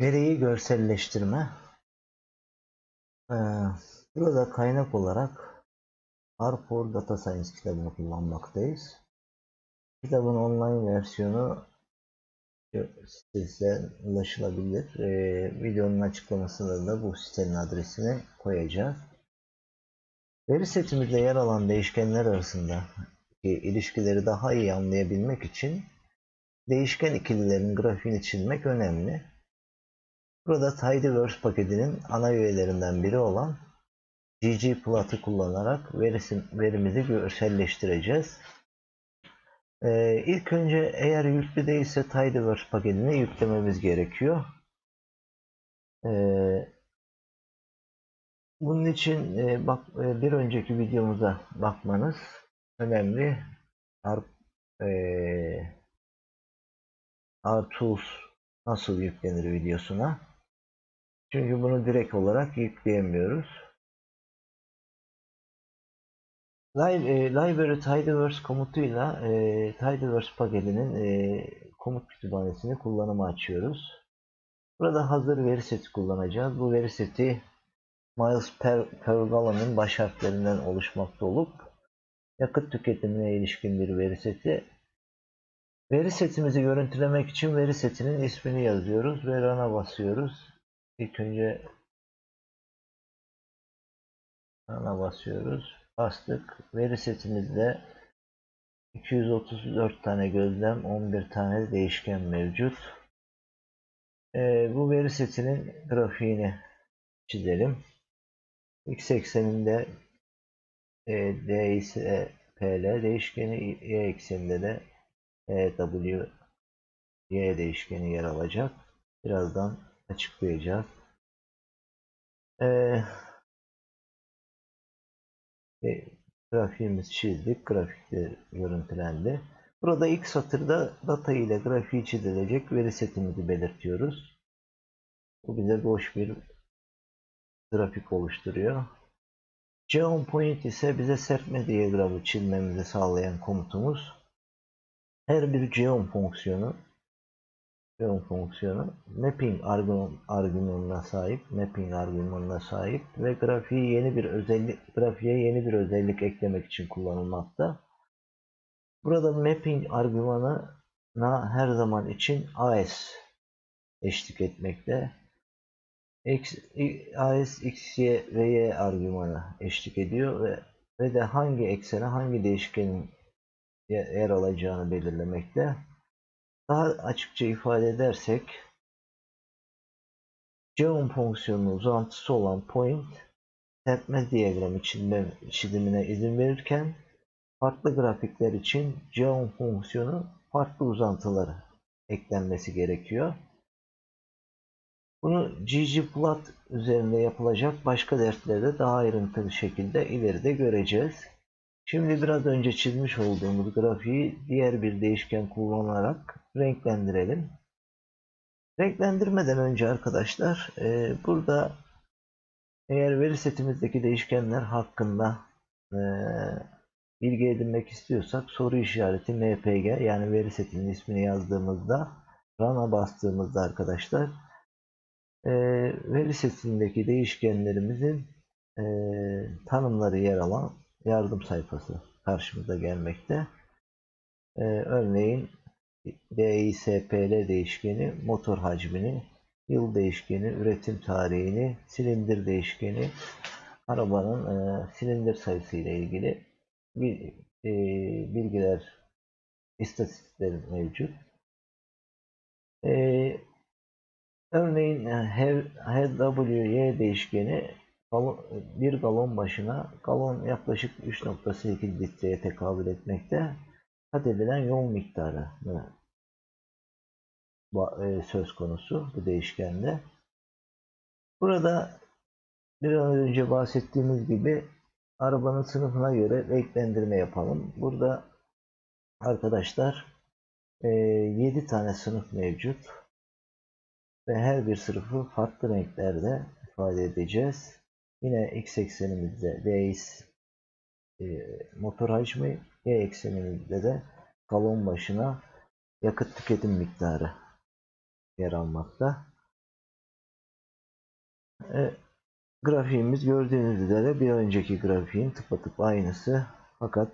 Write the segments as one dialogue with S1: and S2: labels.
S1: Veriyi görselleştirme. Ee, burada kaynak olarak R4 Data Science kitabını kullanmaktayız. Kitabın online versiyonu sitesinden ulaşılabilir. Ee, videonun açıklamasında da bu sitenin adresini koyacağız. Veri setimizde yer alan değişkenler arasında ilişkileri daha iyi anlayabilmek için değişken ikililerin grafiğini çizmek önemli. Burada Tidyverse paketinin ana üyelerinden biri olan ggplot'ı kullanarak verimizi görselleştireceğiz. Ee, ilk önce eğer yüklü değilse Tidyverse paketini yüklememiz gerekiyor. Ee, bunun için e, bak e, bir önceki videomuza bakmanız önemli. R, e, RTools nasıl yüklenir videosuna. Çünkü bunu direkt olarak yükleyemiyoruz. E, Library Tidyverse komutuyla e, Tidyverse paketinin e, komut kütüphanesini kullanıma açıyoruz. Burada hazır veri seti kullanacağız. Bu veri seti miles per, per gallon'ın baş harflerinden oluşmakta olup yakıt tüketimine ilişkin bir veri seti. Veri setimizi görüntülemek için veri setinin ismini yazıyoruz ve run'a basıyoruz. İlk önce run'a basıyoruz. Bastık. Veri setimizde 234 tane gözlem, 11 tane değişken mevcut. Ee, bu veri setinin grafiğini çizelim. X ekseninde e, D ise PL değişkeni, Y ekseninde de E, W, Y değişkeni yer alacak. Birazdan açıklayacağız. Ee, e, grafiğimizi çizdik. Grafikte görüntülendi. Burada ilk satırda data ile grafiği çizilecek veri setimizi belirtiyoruz. Bu bize boş bir grafik oluşturuyor. Point ise bize serpme diyagramı çizmemizi sağlayan komutumuz. Her bir geon fonksiyonu geon fonksiyonu mapping argümanına sahip, mapping argümanına sahip ve grafiği yeni bir özellik grafiğe yeni bir özellik eklemek için kullanılmakta. Burada mapping argümanına her zaman için AS eşlik etmekte. X, AS, X, Y ve Y argümanı eşlik ediyor ve, ve de hangi eksene hangi değişkenin yer alacağını belirlemekte. Daha açıkça ifade edersek geom fonksiyonunun uzantısı olan point serpme diyagramı çizimine izin verirken farklı grafikler için geom fonksiyonu farklı uzantıları eklenmesi gerekiyor. Bunu ggplot üzerinde yapılacak başka derslerde daha ayrıntılı şekilde ileride göreceğiz. Şimdi biraz önce çizmiş olduğumuz grafiği diğer bir değişken kullanarak renklendirelim. Renklendirmeden önce arkadaşlar e, burada eğer veri setimizdeki değişkenler hakkında e, bilgi edinmek istiyorsak soru işareti mpg yani veri setinin ismini yazdığımızda run'a bastığımızda arkadaşlar e, veri setindeki değişkenlerimizin e, tanımları yer alan yardım sayfası karşımıza gelmekte. E, örneğin DISPL değişkeni motor hacmini, yıl değişkeni, üretim tarihini, silindir değişkeni, arabanın e, silindir sayısı ile ilgili bir, e, bilgiler, istatistikler mevcut. E, örneğin HWY değişkeni bir galon başına galon yaklaşık 3.8 litreye tekabül etmekte kat edilen yol miktarı e, söz konusu bu değişkende. Burada bir an önce bahsettiğimiz gibi arabanın sınıfına göre renklendirme yapalım. Burada arkadaşlar 7 e, tane sınıf mevcut ve her bir sınıfı farklı renklerde ifade edeceğiz. Yine x eksenimizde DX e, motor hacmi, y eksenimizde de galon başına yakıt tüketim miktarı yer almakta. e, grafiğimiz gördüğünüz üzere bir önceki grafiğin tıpatıp aynısı. Fakat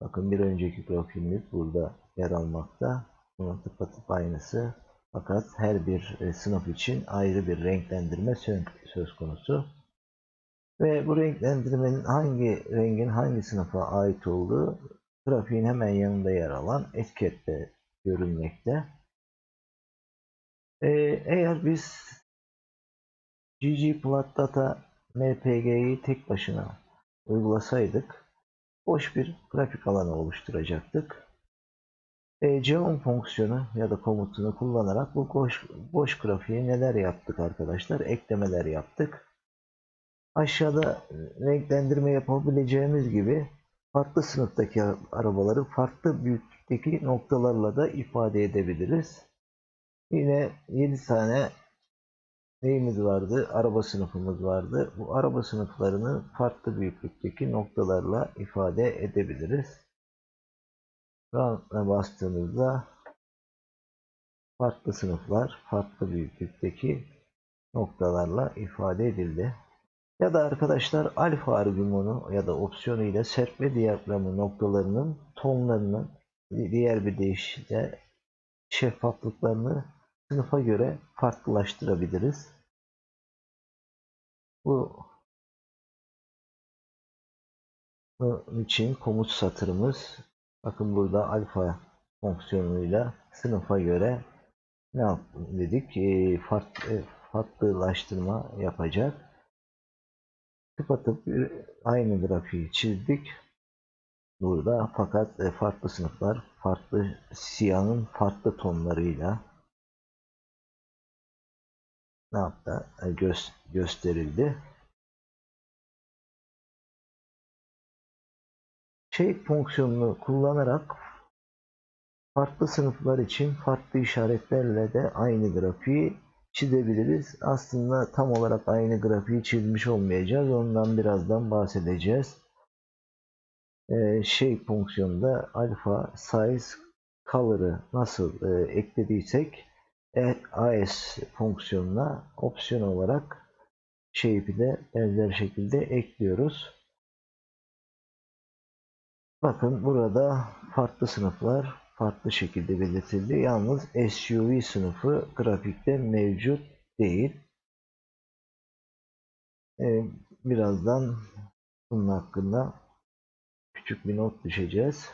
S1: bakın bir önceki grafiğimiz burada yer almakta. Bunun tıpatıp aynısı. Fakat her bir e, sınıf için ayrı bir renklendirme söz konusu. Ve bu renklendirmenin hangi rengin hangi sınıfa ait olduğu grafiğin hemen yanında yer alan etikette görünmekte. Ee, eğer biz ggplotdata mpg'yi tek başına uygulasaydık boş bir grafik alanı oluşturacaktık. E, geom fonksiyonu ya da komutunu kullanarak bu boş, boş grafiğe neler yaptık arkadaşlar? Eklemeler yaptık. Aşağıda renklendirme yapabileceğimiz gibi farklı sınıftaki arabaları farklı büyüklükteki noktalarla da ifade edebiliriz. Yine 7 tane neyimiz vardı? Araba sınıfımız vardı. Bu araba sınıflarını farklı büyüklükteki noktalarla ifade edebiliriz. Run'a bastığımızda farklı sınıflar farklı büyüklükteki noktalarla ifade edildi. Ya da arkadaşlar alfa argümonu ya da opsiyonu ile serpme diyagramı noktalarının tonlarının diğer bir deyişle şeffaflıklarını sınıfa göre farklılaştırabiliriz. Bu için komut satırımız bakın burada alfa fonksiyonuyla sınıfa göre ne yap dedik? E, farklı, farklılaştırma yapacak. Tıpatıp aynı grafiği çizdik. Burada fakat e, farklı sınıflar farklı siyahın farklı tonlarıyla ne yaptı? E, Gö gösterildi. Shape fonksiyonunu kullanarak farklı sınıflar için farklı işaretlerle de aynı grafiği çizebiliriz. Aslında tam olarak aynı grafiği çizmiş olmayacağız. Ondan birazdan bahsedeceğiz. Ee, şey fonksiyonunda alfa size color'ı nasıl e, eklediysek e, as fonksiyonuna opsiyon olarak shape'i de benzer şekilde ekliyoruz. Bakın burada farklı sınıflar farklı şekilde belirtildi. Yalnız SUV sınıfı grafikte mevcut değil. Ee, birazdan bunun hakkında küçük bir not düşeceğiz.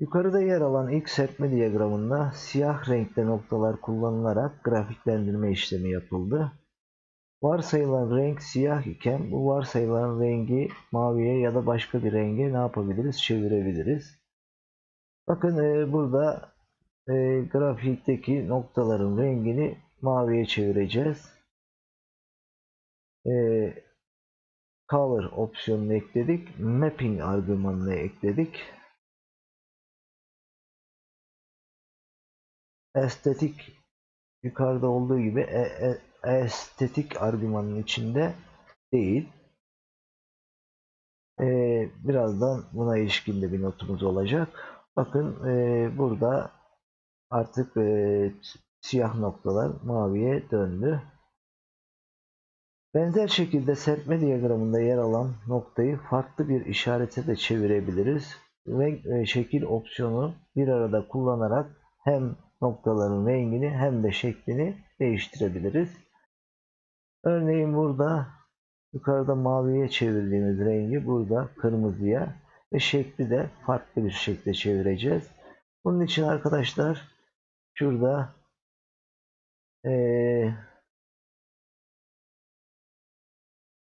S1: Yukarıda yer alan ilk serpme diyagramında siyah renkte noktalar kullanılarak grafiklendirme işlemi yapıldı. Varsayılan renk siyah iken bu varsayılan rengi maviye ya da başka bir renge ne yapabiliriz? Çevirebiliriz. Bakın e, burada e, grafikteki noktaların rengini maviye çevireceğiz. E, color opsiyonunu ekledik. Mapping argümanını ekledik. Estetik yukarıda olduğu gibi e, e, estetik argümanın içinde değil. E, birazdan buna ilişkin de bir notumuz olacak. Bakın e, burada artık e, siyah noktalar maviye döndü. Benzer şekilde serpme diyagramında yer alan noktayı farklı bir işarete de çevirebiliriz. Renk ve şekil opsiyonu bir arada kullanarak hem noktaların rengini hem de şeklini değiştirebiliriz. Örneğin burada yukarıda maviye çevirdiğimiz rengi burada kırmızıya ve şekli de farklı bir şekilde çevireceğiz. Bunun için arkadaşlar şurada ee,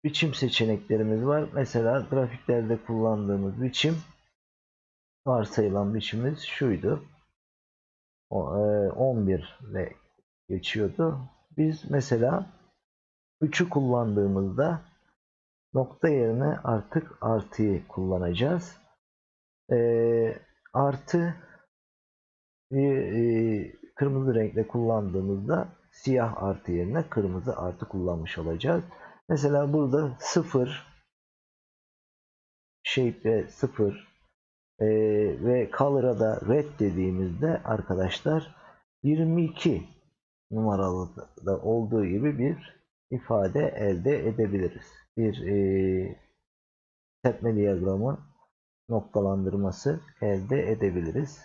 S1: biçim seçeneklerimiz var. Mesela grafiklerde kullandığımız biçim varsayılan biçimimiz şuydu. O, e, 11 ile geçiyordu. Biz mesela 3'ü kullandığımızda Nokta yerine artık artıyı kullanacağız. E, artı e, kırmızı renkle kullandığımızda siyah artı yerine kırmızı artı kullanmış olacağız. Mesela burada 0 shape 0 e, ve color'a da red dediğimizde arkadaşlar 22 numaralı da olduğu gibi bir ifade elde edebiliriz. Bir e, tepme diyagramı noktalandırması elde edebiliriz.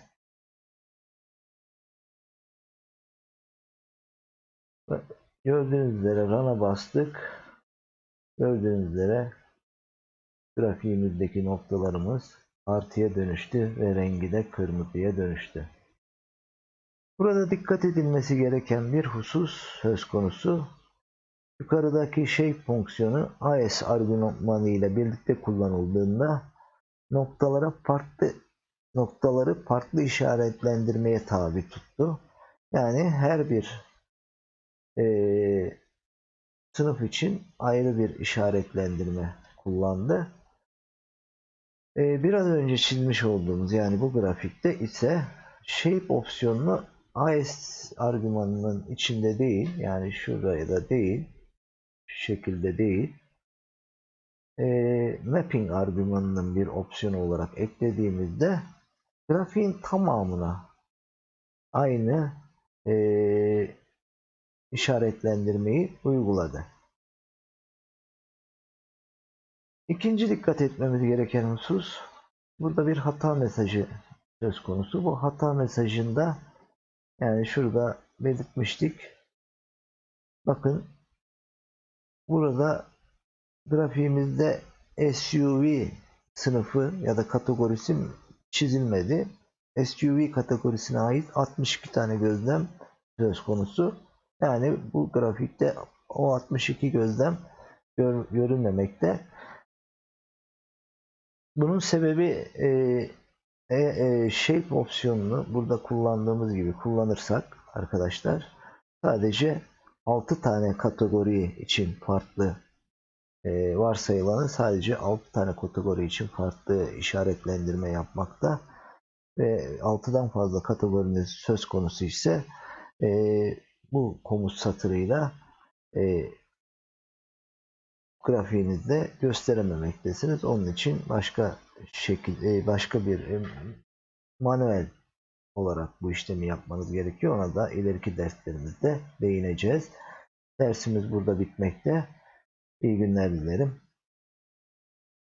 S1: Gördüğünüz üzere run'a bastık. Gördüğünüz üzere grafiğimizdeki noktalarımız artıya dönüştü ve rengi de kırmızıya dönüştü. Burada dikkat edilmesi gereken bir husus söz konusu. Yukarıdaki shape fonksiyonu AS argümanı ile birlikte kullanıldığında noktalara farklı noktaları farklı işaretlendirmeye tabi tuttu. Yani her bir e, sınıf için ayrı bir işaretlendirme kullandı. E, biraz önce çizmiş olduğumuz yani bu grafikte ise shape opsiyonunu AS argümanının içinde değil yani şuraya da değil şekilde değil e, mapping argümanının bir opsiyonu olarak eklediğimizde grafiğin tamamına aynı e, işaretlendirmeyi uyguladı. İkinci dikkat etmemiz gereken husus burada bir hata mesajı söz konusu. Bu hata mesajında yani şurada belirtmiştik. Bakın burada grafiğimizde SUV sınıfı ya da kategorisi çizilmedi. SUV kategorisine ait 62 tane gözlem söz konusu. Yani bu grafikte o 62 gözlem gör, görünmemekte. Bunun sebebi e, e, e, shape opsiyonunu burada kullandığımız gibi kullanırsak arkadaşlar sadece 6 tane kategori için farklı e, varsayılanı sadece 6 tane kategori için farklı işaretlendirme yapmakta ve 6'dan fazla kategoriniz söz konusu ise e, bu komut satırıyla e, grafiğinizde gösterememektesiniz. Onun için başka şekilde başka bir e, manuel olarak bu işlemi yapmanız gerekiyor. Ona da ileriki derslerimizde değineceğiz. Dersimiz burada bitmekte. İyi günler dilerim.